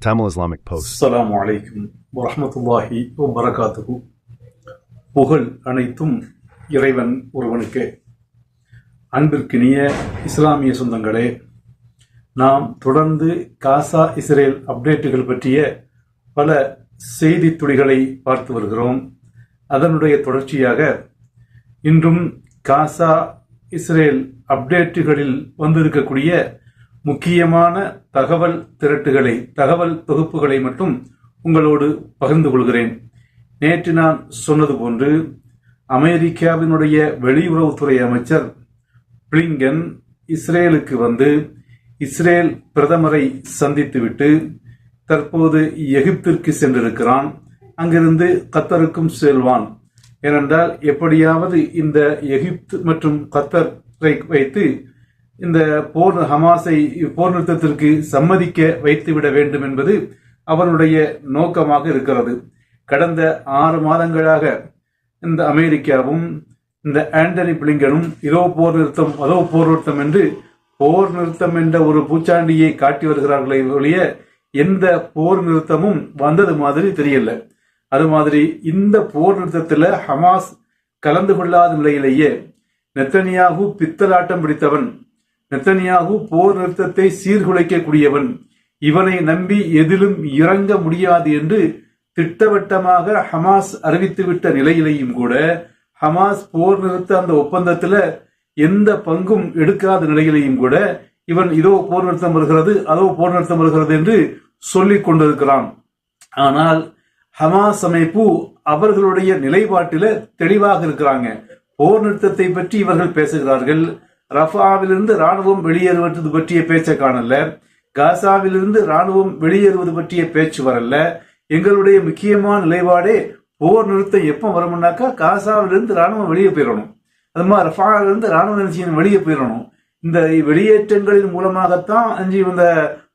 Tamil Islamic Post. அஸ்ஸலாமு அலைக்கும் வரஹ்மத்துல்லாஹி வபரகாத்துஹு புகழ் அனைத்தும் இறைவன் ஒருவனுக்கே. அன்பிற்கினிய இஸ்லாமிய சொந்தங்களே நாம் தொடர்ந்து காசா இஸ்ரேல் அப்டேட்டுகள் பற்றிய பல செய்தி துளிகளை பார்த்து வருகிறோம். அதனுடைய தொடர்ச்சியாக இன்றும் காசா இஸ்ரேல் அப்டேட்டுகளில் வந்திருக்கக்கூடிய முக்கியமான தகவல் திரட்டுகளை தகவல் தொகுப்புகளை மட்டும் உங்களோடு பகிர்ந்து கொள்கிறேன். நேற்று நான் சொன்னது போன்று அமெரிக்காவினுடைய வெளியுறவுத்துறை அமைச்சர் பிளிங்கன் இஸ்ரேலுக்கு வந்து இஸ்ரேல் பிரதமரை சந்தித்துவிட்டு தற்போது எகிப்திற்கு சென்றிருக்கிறான். அங்கிருந்து கத்தருக்கும் செல்வான். ஏனென்றால் எப்படியாவது இந்த எகிப்து மற்றும் கத்தரை வைத்து இந்த போர் ஹமாஸை போர் நிறுத்தத்திற்கு சம்மதிக்க வைத்துவிட வேண்டும் என்பது அவனுடைய நோக்கமாக இருக்கிறது. கடந்த ஆறு மாதங்களாக இந்த அமெரிக்காவும் இந்த ஆண்டனி பிளிங்கனும் இதோ போர் நிறுத்தம் அதோ போர் நிறுத்தம் என்று போர் நிறுத்தம் என்ற ஒரு பூச்சாண்டியை காட்டி வருகிறார்களே ஒழிய எந்த போர் நிறுத்தமும் வந்தது மாதிரி தெரியல. அது மாதிரி இந்த போர் நிறுத்தத்தில் ஹமாஸ் கலந்து கொள்ளாத நிலையிலேயே நெத்தனியாகு பித்தலாட்டம் பிடித்தவன் நெத்தனியாகு போர் நிறுத்தத்தை சீர்குலைக்கக்கூடியவன். இவனை நம்பி எதிலும் இறங்க முடியாது என்று திட்டவட்டமாக ஹமாஸ் அறிவித்துவிட்ட நிலையிலேயும் கூட ஹமாஸ் போர் நிறுத்த அந்த ஒப்பந்தத்தில் எந்த பங்கும் எடுக்காத நிலையிலேயும் கூட இவன் இதோ போர் நிறுத்தம் வருகிறது அதோ போர் நிறுத்தம் வருகிறது என்று சொல்லிக் கொண்டிருக்கிறான். ஆனால் ஹமாஸ் அமைப்பு அவர்களுடைய நிலைப்பாட்டில தெளிவாக இருக்கிறாங்க. போர் நிறுத்தத்தை பற்றி இவர்கள் பேசுகிறார்கள். ரஃபாவிலிருந்து ராணுவம் வெளியேறுவது பற்றிய பேச்சை காணல. காசாவிலிருந்து ராணுவம் வெளியேறுவது பற்றிய பேச்சு வரல. எங்களுடைய முக்கியமான நிலைப்பாடே போர் நிறுத்தம் எப்போ வரும்னாக்கா காசாவிலிருந்து ராணுவம் வெளியே போயிடணும் அது மாதிரி ரஃபாவிலிருந்து ராணுவ நிலைச்சியின் வெளியே போயிடணும் இந்த வெளியேற்றங்களின் மூலமாகத்தான் அஞ்சு இந்த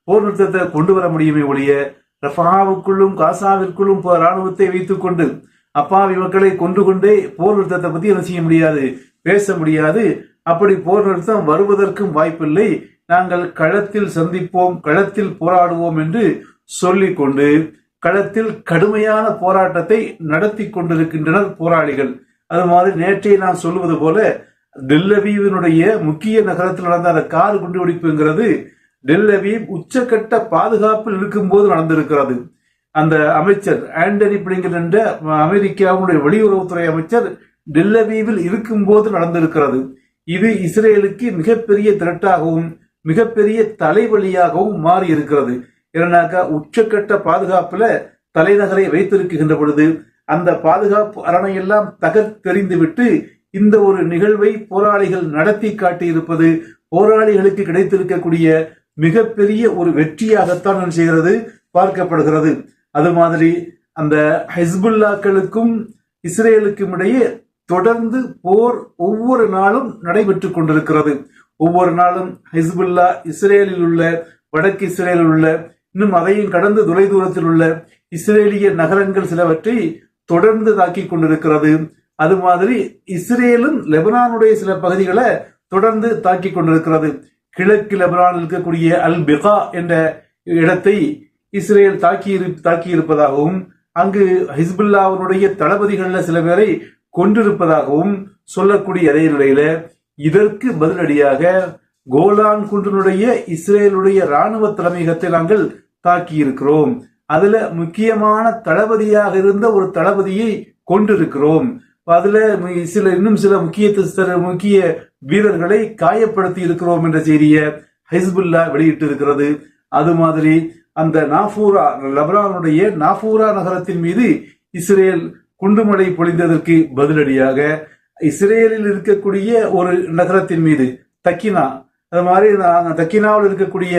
போர் நிறுத்தத்தை கொண்டு வர முடியுமே ஒழிய ரஃபாவுக்குள்ளும் காசாவிற்குள்ளும் ராணுவத்தை வைத்துக் கொண்டு அப்பாவி மக்களை கொண்டு கொண்டே போர் நிறுத்தத்தை பத்தி என்ன செய்ய முடியாது பேச முடியாது அப்படி போர் நிறுத்தம் வருவதற்கும் வாய்ப்பில்லை. நாங்கள் களத்தில் சந்திப்போம் களத்தில் போராடுவோம் என்று சொல்லிக் கொண்டு களத்தில் கடுமையான போராட்டத்தை நடத்தி கொண்டிருக்கின்றனர் போராளிகள். அது மாதிரி நேற்றைய நான் சொல்லுவது போல டெல்லவீவினுடைய முக்கிய நகரத்தில் நடந்த அந்த கார் குண்டுவெடிப்புங்கிறது டெல்லவீவ் உச்சக்கட்ட பாதுகாப்பில் இருக்கும்போது நடந்திருக்கிறது. அந்த அமைச்சர் ஆண்டனி பிளிங்கன் என்ற அமெரிக்காவுடைய வெளியுறவுத்துறை அமைச்சர் டெல்லவீவில் இருக்கும்போது நடந்திருக்கிறது. இது இஸ்ரேலுக்கு மிகப்பெரிய திரட்டாகவும் மிகப்பெரிய தலைவலியாகவும் மாறி இருக்கிறது ஏன்னாக்கா உச்சக்கட்ட பாதுகாப்புல தலைநகரை வைத்திருக்கின்ற பொழுது அந்த பாதுகாப்பு அரணையெல்லாம் தகர்த்தெறிந்துவிட்டு இந்த ஒரு நிகழ்வை போராளிகள் நடத்தி காட்டியிருப்பது போராளிகளுக்கு கிடைத்திருக்கக்கூடிய மிகப்பெரிய ஒரு வெற்றியாகத்தான் செய்கிறது பார்க்கப்படுகிறது. அது மாதிரி அந்த ஹெஸ்புல்லாக்களுக்கும் இஸ்ரேலுக்கும் இடையே தொடர்ந்து போர் ஒவ்வொரு நாளும் நடைபெற்று கொண்டிருக்கிறது. ஒவ்வொரு நாளும் ஹிஸ்புல்லா இஸ்ரேலில் உள்ள வடக்கு இஸ்ரேலில் உள்ள இன்னும் அதையும் கடந்து தொலைதூரத்தில் உள்ள இஸ்ரேலிய நகரங்கள் சிலவற்றை தொடர்ந்து தாக்கிக் கொண்டிருக்கிறது. அது மாதிரி இஸ்ரேலும் லெபனானுடைய சில பகுதிகளை தொடர்ந்து தாக்கிக் கொண்டிருக்கிறது. கிழக்கு லெபனானில் இருக்கக்கூடிய அல் பிகா என்ற இடத்தை இஸ்ரேல் தாக்கி தாக்கி இருப்பதாகவும் அங்கு ஹிஸ்புல்லாவுடைய தளபதிகள்ல சில பேரை கொண்டிருப்பதாகவும் சொல்லக்கூடிய அதே நிலையில இதற்கு பதிலடியாக கோலான் குன்றினுடைய இஸ்ரேலுடைய ராணுவ தலைமையகத்தை நாங்கள் தாக்கி இருக்கிறோம் அதுல முக்கியமான தளபதியாக இருந்த ஒரு தளபதியை கொண்டிருக்கிறோம். அதுல சில இன்னும் சில முக்கிய முக்கிய வீரர்களை காயப்படுத்தி இருக்கிறோம் என்ற செய்தியை ஹிஸ்புல்லா வெளியிட்டு இருக்கிறது அது மாதிரி அந்த நாஃபூரா லெபனானுடைய நாஃபூரா நகரத்தின் மீது இஸ்ரேல் குண்டுமழை பொழிந்ததற்கு பதிலடியாக இஸ்ரேலில் இருக்கக்கூடிய ஒரு நகரத்தின் மீது தக்கினா அது மாதிரி நாங்கள் தக்கினாவில் இருக்கக்கூடிய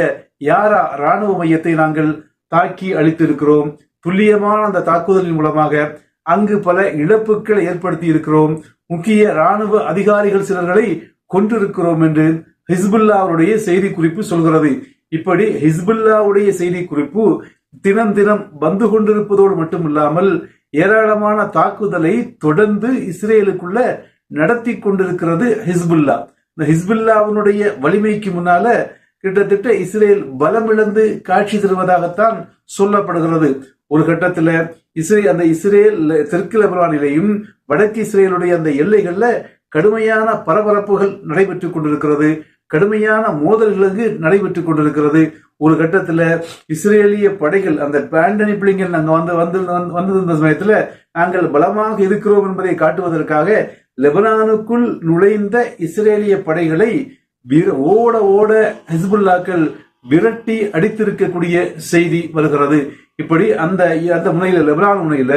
யாரா ராணுவ மையத்தை நாங்கள் தாக்கி அளித்திருக்கிறோம் துல்லியமான அந்த தாக்குதலின் மூலமாக அங்கு பல இழப்புகளை ஏற்படுத்தி இருக்கிறோம். முக்கிய ராணுவ அதிகாரிகள் சிலர்களை கொண்டிருக்கிறோம் என்று ஹிஸ்புல்லாவுடைய செய்தி குறிப்பு சொல்கிறது. இப்படி ஹிஸ்புல்லாவுடைய செய்தி குறிப்பு தினம் தினம் வந்து கொண்டிருப்பதோடு மட்டுமில்லாமல் ஏராளமான தாக்குதலை தொடர்ந்து இஸ்ரேலுக்குள்ள நடத்தி கொண்டிருக்கிறது ஹிஸ்புல்லா. இந்த ஹிஸ்புல்லாவினுடைய வலிமைக்கு முன்னால கிட்டத்தட்ட இஸ்ரேல் பலமிழந்து காட்சி தருவதாகத்தான் சொல்லப்படுகிறது. ஒரு கட்டத்துல இஸ்ரேல் அந்த இஸ்ரேல் தெற்கு லெபனானிலேயும் வடக்கு இஸ்ரேலுடைய அந்த எல்லைகள்ல கடுமையான பரபரப்புகள் நடைபெற்றுக் கொண்டிருக்கிறது. கடுமையான மோதல்களுக்கு நடைபெற்றுக் கொண்டிருக்கிறது. ஒரு கட்டத்தில் இஸ்ரேலிய படைகள் அந்த பேண்டனி பிள்ளைங்கள் நாங்கள் வந்து வந்து வந்திருந்த சமயத்தில் நாங்கள் பலமாக இருக்கிறோம் என்பதை காட்டுவதற்காக லெபனானுக்குள் நுழைந்த இஸ்ரேலிய படைகளை ஓட ஓட ஹிஸ்புல்லாக்கள் விரட்டி அடித்திருக்கக்கூடிய செய்தி வருகிறது. இப்படி அந்த அந்த முனையில லெபனான் முனையில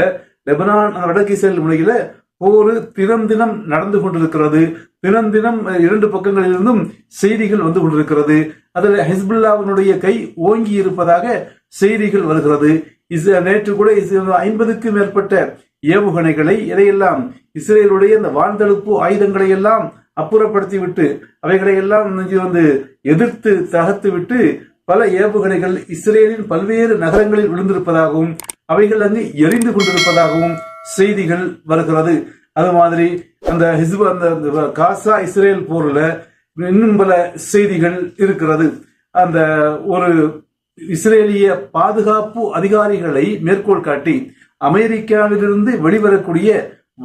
லெபனான் அந்த வடக்கு இஸ்ரேல் முனையில போர் தினம் தினம் நடந்து கொண்டிருக்கிறது. தினம் தினம் இரண்டு பக்கங்களிலிருந்தும் செய்திகள் வந்து கொண்டிருக்கிறது. அதில் ஹிஸ்புல்லாவினுடைய கை ஓங்கி இருப்பதாக செய்திகள் வருகிறது. இஸ்- நேற்று கூட ஐம்பதுக்கும் மேற்பட்ட ஏவுகணைகளை இதையெல்லாம் இஸ்ரேலுடைய இந்த வான்தடுப்பு ஆயுதங்களை எல்லாம் அப்புறப்படுத்திவிட்டு அவைகளை எல்லாம் வந்து எதிர்த்து தகர்த்து விட்டு பல ஏவுகணைகள் இஸ்ரேலின் பல்வேறு நகரங்களில் விழுந்திருப்பதாகவும் அவைகள் அங்கு எரிந்து கொண்டிருப்பதாகவும் செய்திகள் வருகிறது. அது மாதிரி அந்த ஹிஸ்பு அந்த அந்த காசா இஸ்ரேல் போர்ல இன்னும் பல செய்திகள் இருக்கிறது. அந்த ஒரு இஸ்ரேலிய பாதுகாப்பு அதிகாரிகளை மேற்கோள் காட்டி அமெரிக்காவிலிருந்து வெளிவரக்கூடிய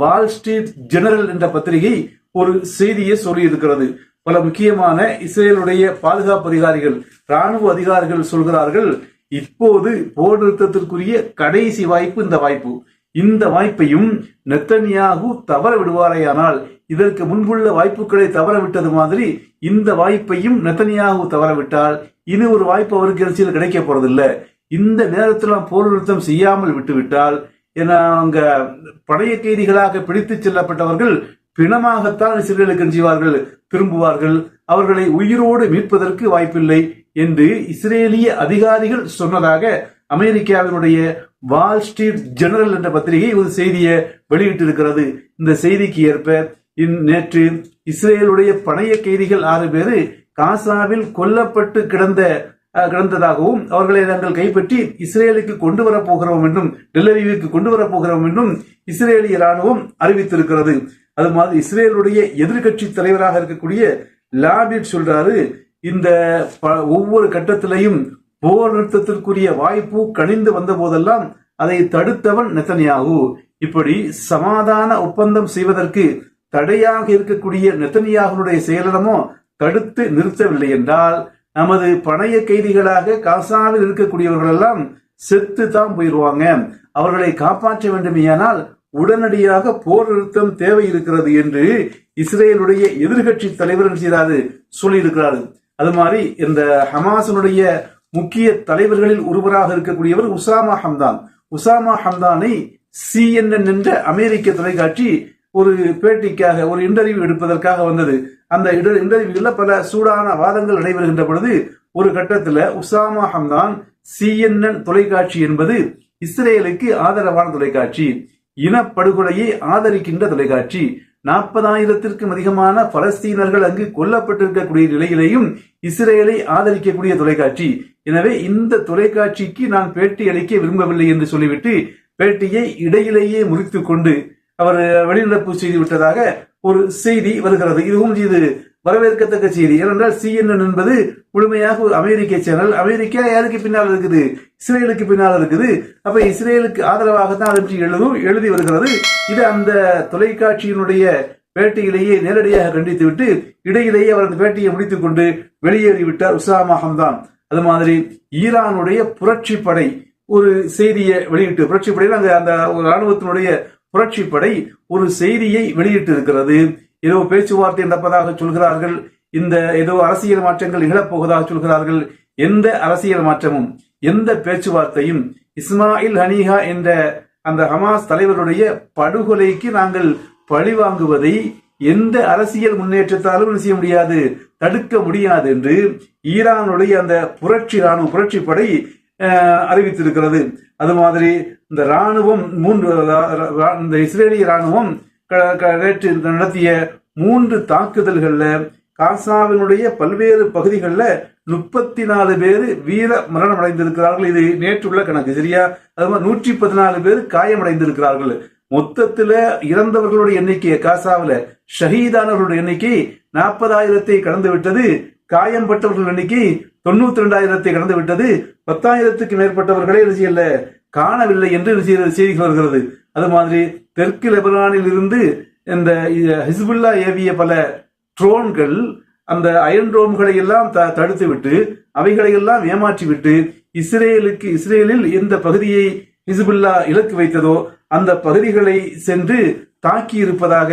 வால் ஸ்ட்ரீட் ஜெனரல் என்ற பத்திரிகை ஒரு செய்தியை சொல்லியிருக்கிறது. பல முக்கியமான இஸ்ரேலுடைய பாதுகாப்பு அதிகாரிகள் ராணுவ அதிகாரிகள் சொல்கிறார்கள் இப்போது போர் நிறுத்தத்திற்குரிய கடைசி வாய்ப்பு இந்த வாய்ப்பு. இந்த வாய்ப்பையும் நெத்தனியாகு தவற விடுவாரேயானால் இதற்கு முன்புள்ள வாய்ப்புகளை தவற விட்டது மாதிரி இந்த வாய்ப்பையும் நெத்தனியாகு தவறவிட்டால் இனி ஒரு வாய்ப்பு அவருக்கு அரசியல் கிடைக்க போறதில்லை. இந்த நேரத்தில் போர் நிறுத்தம் செய்யாமல் விட்டுவிட்டால் ஏன்னா அவங்க பழைய கைதிகளாக பிடித்துச் செல்லப்பட்டவர்கள் பிணமாகத்தான் இஸ்ரேலுக்கு செய்வார்கள் திரும்புவார்கள். அவர்களை உயிரோடு மீட்பதற்கு வாய்ப்பில்லை என்று இஸ்ரேலிய அதிகாரிகள் சொன்னதாக அமெரிக்காவினுடைய வால் ஸ்ட்ரீட் ஜெனரல் என்ற பத்திரிகை ஒரு செய்தியை வெளியிட்டிருக்கிறது. இந்த செய்திக்கு ஏற்ப நேற்று இஸ்ரேலுடைய பணைய கைதிகள் ஆறு பேரு காசாவில் கொல்லப்பட்டு கிடந்த கிடந்ததாகவும் அவர்களை நாங்கள் கைப்பற்றி இஸ்ரேலுக்கு கொண்டு வரப் போகிறோம் என்றும் டெல்லரிவிற்கு கொண்டு வரப் போகிறோம் என்றும் இஸ்ரேலிய ராணுவம் அறிவித்திருக்கிறது. அது மாதிரி இஸ்ரேலுடைய எதிர்க்கட்சி தலைவராக இருக்கக்கூடிய லாபிட் சொல்றாரு இந்த ப- ஒவ்வொரு கட்டத்திலையும் போர் நிறுத்தத்திற்குரிய வாய்ப்பு கணிந்து வந்த போதெல்லாம் அதை தடுத்தவன் நெத்தனியாகு. இப்படி சமாதான ஒப்பந்தம் செய்வதற்கு தடையாக இருக்கக்கூடிய நெத்தனியாகுடைய செயலிடமோ தடுத்து நிறுத்தவில்லை என்றால் நமது பணைய கைதிகளாக காசாவில் இருக்கக்கூடியவர்களெல்லாம் செத்து தான் போயிடுவாங்க அவர்களை காப்பாற்ற வேண்டுமேயானால் உடனடியாக போர் நிறுத்தம் தேவை இருக்கிறது என்று இஸ்ரேலுடைய எதிர்கட்சி தலைவர் என்ன செய்றாரு சொல்லியிருக்கிறாரு. அது மாதிரி இந்த ஹமாசனுடைய முக்கிய தலைவர்களில் ஒருவராக இருக்கக்கூடியவர் உசாமா ஹம்தான். உசாமா ஹம்தானை சிஎன்என் என்ற அமெரிக்க தொலைக்காட்சி ஒரு பேட்டிக்காக ஒரு இன்டர்வியூ எடுப்பதற்காக வந்தது. அந்த இன்டர்வியூல பல சூடான வாதங்கள் நடைபெறுகின்ற பொழுது ஒரு கட்டத்தில் உசாமா ஹம்தான் சிஎன்என் தொலைக்காட்சி என்பது இஸ்ரேலுக்கு ஆதரவான தொலைக்காட்சி இனப்படுகொலையை ஆதரிக்கின்ற தொலைக்காட்சி. நாற்பதாயிரத்திற்கும் அதிகமான பலஸ்தீனர்கள் அங்கு கொல்லப்பட்டிருக்கக்கூடிய நிலையிலேயும் இஸ்ரேலை ஆதரிக்கக்கூடிய தொலைக்காட்சி. எனவே இந்த தொலைக்காட்சிக்கு நான் பேட்டி அளிக்க விரும்பவில்லை என்று சொல்லிவிட்டு பேட்டியை இடையிலேயே முறித்துக் கொண்டு அவர் வெளிநடப்பு செய்து விட்டதாக ஒரு செய்தி வருகிறது. இதுவும் இது வரவேற்கத்தக்க செய்தி. ஏனென்றால் சிஎன்என் என்பது முழுமையாக ஒரு அமெரிக்க சேனல் அமெரிக்கா யாருக்கு பின்னால் இருக்குது? இஸ்ரேலுக்கு பின்னால் இருக்குது. அப்ப இஸ்ரேலுக்கு ஆதரவாகத்தான் தான் பற்றி எழுதும் எழுதி வருகிறது. இது அந்த தொலைக்காட்சியினுடைய பேட்டியிலேயே நேரடியாக கண்டித்துவிட்டு இடையிலேயே அவர் அந்த பேட்டியை முடித்துக் கொண்டு வெளியேறிவிட்டார் உசாமா ஹம்தான். அது மாதிரி ஈரானுடைய புரட்சி படை ஒரு செய்தியை வெளியிட்டு புரட்சி படையில் அங்க அந்த ஒரு ராணுவத்தினுடைய புரட்சி படை ஒரு செய்தியை வெளியிட்டு இருக்கிறது ஏதோ பேச்சுவார்த்தை நடப்பதாக சொல்கிறார்கள். இந்த ஏதோ அரசியல் மாற்றங்கள் நிகழப்போவதாக சொல்கிறார்கள். எந்த அரசியல் மாற்றமும் எந்த பேச்சுவார்த்தையும் இஸ்மாயில் ஹனீஹா என்ற அந்த ஹமாஸ் தலைவருடைய படுகொலைக்கு நாங்கள் பழி வாங்குவதை எந்த அரசியல் முன்னேற்றத்தாலும் செய்ய முடியாது தடுக்க முடியாது என்று ஈரானுடைய அந்த புரட்சி ராணுவ புரட்சி படை அறிவித்திருக்கிறது. அது மாதிரி இந்த ராணுவம் மூன்று இந்த இஸ்ரேலிய ராணுவம் நேற்று நடத்திய மூன்று தாக்குதல்கள்ல காசாவினுடைய பல்வேறு பகுதிகளில் முப்பத்தி நாலு பேர் வீர மரணம் அடைந்திருக்கிறார்கள் இது நேற்றுள்ள கணக்கு சரியா? அது மாதிரி நூற்றி பதினாலு பேர் காயமடைந்திருக்கிறார்கள். மொத்தத்தில் இறந்தவர்களுடைய எண்ணிக்கை காசாவில் ஷஹீதானவர்களுடைய எண்ணிக்கை நாற்பதாயிரத்தை கடந்து விட்டது காயம் பட்டவர்கள் எண்ணிக்கை தொண்ணூத்தி ரெண்டாயிரத்தை கடந்து விட்டது பத்தாயிரத்துக்கு மேற்பட்டவர்களே என்ன காணவில்லை என்று செய்திகள் வருகிறது. அது மாதிரி தெற்கு லெபனானில் இருந்து இந்த ஹிஸ்புல்லா ஏவிய பல ட்ரோன்கள் அந்த அயன் ட்ரோன்களை எல்லாம் த- தடுத்து விட்டு அவைகளை எல்லாம் இஸ்ரேலுக்கு இஸ்ரேலில் எந்த பகுதியை ஹிசுபுல்லா இலக்கு வைத்ததோ அந்த பகுதிகளை சென்று தாக்கி இருப்பதாக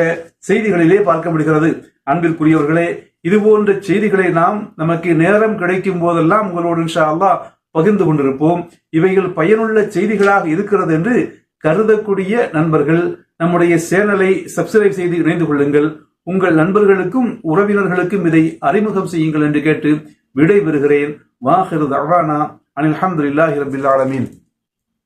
செய்திகளிலே பார்க்க முடிகிறது. அன்பிற்குரியவர்களே இது போன்ற செய்திகளை நாம் நமக்கு நேரம் கிடைக்கும் போதெல்லாம் உங்களோடு இன்ஷா அல்லா பகிர்ந்து கொண்டிருப்போம். இவைகள் பயனுள்ள செய்திகளாக இருக்கிறது என்று கருதக்கூடிய நண்பர்கள் நம்முடைய சேனலை சப்ஸ்கிரைப் செய்து இணைந்து கொள்ளுங்கள். உங்கள் நண்பர்களுக்கும் உறவினர்களுக்கும் இதை அறிமுகம் செய்யுங்கள் என்று கேட்டு விடை பெறுகிறேன் வாஹிரு தவானா அனில் அஹமதுல்லாஹி ரபில் ஆலமீன்.